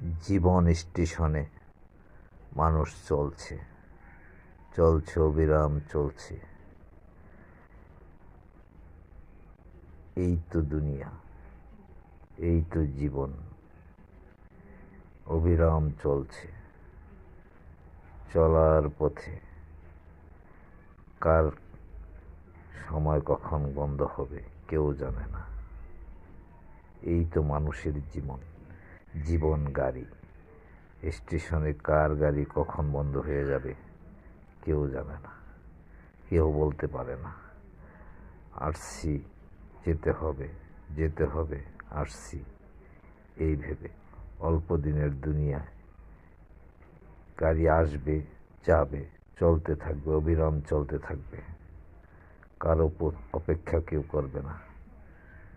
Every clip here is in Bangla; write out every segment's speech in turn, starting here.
জীবন স্টেশনে মানুষ চলছে চলছে অবিরাম চলছে। এই তো দুনিয়া, এই তো জীবন, অবিরাম চলছে। চলার পথে কার সময় কখন বন্ধ হবে কেউ জানে না। এই তো মানুষের জীবন। জীবন গাড়ি। স্টেশনে কার গাড়ি কখন বন্ধ হয়ে যাবে, কেউ জানে না। কেউ বলতে পারে না। আসছি যেতে হবে যেতে হবে আসছি এই ভেবে অল্প দিনের দুনিয়ায় গাড়ি আসবে, যাবে, চলতে থাকবে, অবিরাম চলতে থাকবে। কারও অপেক্ষা কেউ করবে না,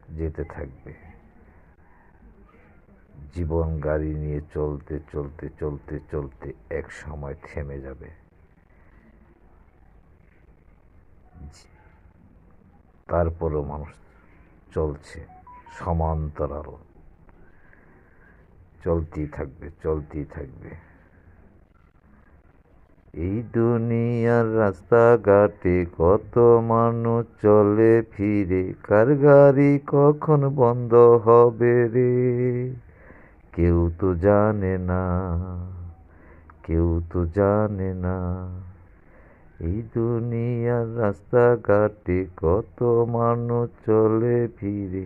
যেতে থাকবে। জীবন গাড়ি নিয়ে চলতে চলতে চলতে চলতে এক সময় থেমে যাবে। তারপরও মানুষ চলছে সমান্তরাল। চলতেই থাকবে চলতেই থাকবে। এই দুনিয়ার রাস্তাঘাটে কত মানুষ চলে ফিরে? কার গাড়ি কখন বন্ধ হবে রে? কেউ তো জানে না, কেউ তো জানে না এই দুনিয়ার রাস্তাঘাটে কত মানুষ চলে ফিরে,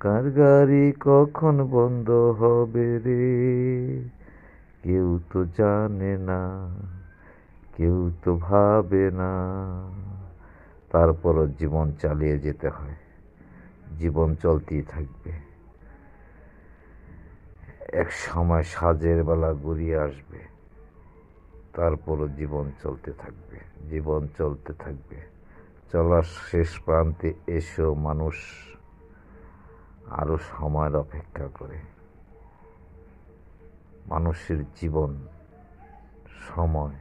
কার গাড়ি কখন বন্ধ হবে রে? কেউ তো জানে না, কেউ তো ভাবে না, তারপরও জীবন চালিয়ে যেতে হয়, জীবন চলতেই থাকবে। এক সময় সাজের বেলা ঘুরিয়ে আসবে। তারপরও জীবন চলতে থাকবে, জীবন চলতে থাকবে। চলার শেষ প্রান্তে এসেও মানুষ আরও সময়ের অপেক্ষা করে। মানুষের জীবন, সময়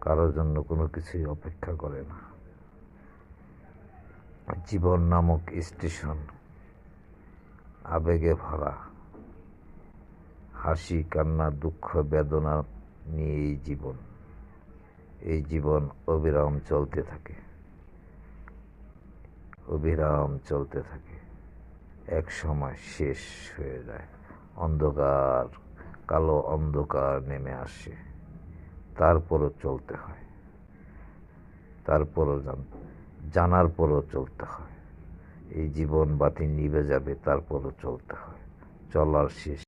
কারোর জন্য কোনো কিছুই অপেক্ষা করে না। জীবন নামক স্টেশন, আবেগে ভরা। হাসি, কান্না, দুঃখ, বেদনা নিয়ে এই জীবন। এই জীবন অবিরাম চলতে থাকে। অবিরাম চলতে থাকে। এক সময় শেষ হয়ে যায়। অন্ধকার, কালো অন্ধকার নেমে আসে। তারপরও চলতে হয়। তারপরও জান, জানার পরও চলতে হয়। এই জীবন বাতি নিভে যাবে, তারপরও চলতে হয়। চলার শেষ